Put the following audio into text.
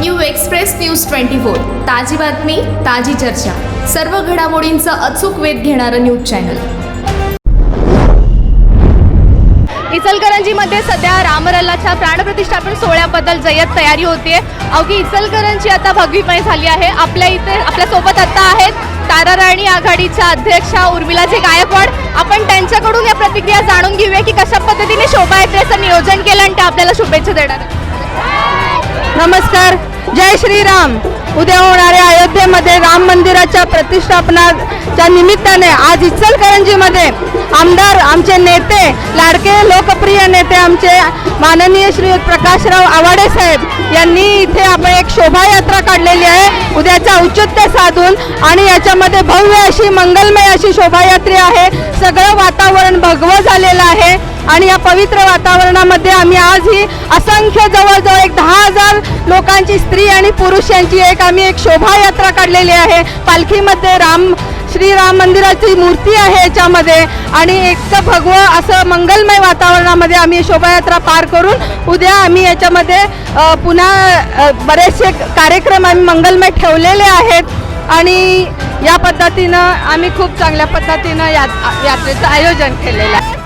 New express news twenty four. ताजी बातमी ताजी चर्चा. सर्व घडामोडींचा अचूक वेध घेणारं न्यूज चॅनल. इचलकरंजीमध्ये सध्या रामरल्लाच्या प्राणप्रतिष्ठापन सोहळ्याबद्दल जय्यत तयारी होतीये अवघी इचलकरंजी आता भगवीपणे झाली आहे. आपल्या इथे आपल्यासोबत आता आहेत ताराराणी आघाडीच्या अध्यक्षा उर्मिलाजी गायकवाड. आपण त्यांच्याकडून या प्रतिक्रिया जाणून घेऊया की कशा पद्धतीने शोभायात्रेचं नियोजन केलं आणि ते आपल्याला शुभेच्छा देणार नमस्कार जय श्रीराम. उद्या होणाऱ्या अयोध्येमध्ये राम मंदिराच्या प्रतिष्ठापनाच्या निमित्ताने आज इचलकरंजीमध्ये आमदार आमचे नेते लाडके लोकप्रिय नेते आमचे माननीय श्री प्रकाशराव आवाडे साहेब यांनी इथे आपण एक शोभायात्रा काढलेली आहे. उद्याचा औचित्य साधून आणि याच्यामध्ये भव्य अशी मंगलमय अशी शोभायात्रा आहे. सगळं वातावरण आहे आणि या पवित्र वातावरणामध्ये आम्ही आज ही असंख्य जवळजवळ एक दहा हजार लोकांची स्त्री आणि पुरुष यांची एक आम्ही एक शोभायात्रा काढलेली आहे. पालखीमध्ये राम श्रीराम मंदिराची मूर्ती आहे याच्यामध्ये आणि एक भगवं असं मंगलमय वातावरणामध्ये आम्ही शोभायात्रा पार करून उद्या आम्ही याच्यामध्ये पुन्हा बरेचसे कार्यक्रम आम्ही मंगलमय ठेवलेले आहेत आणि या पद्धतीनं आम्ही खूप चांगल्या पद्धतीनं या यात्रेचं आयोजन केलेलं आहे.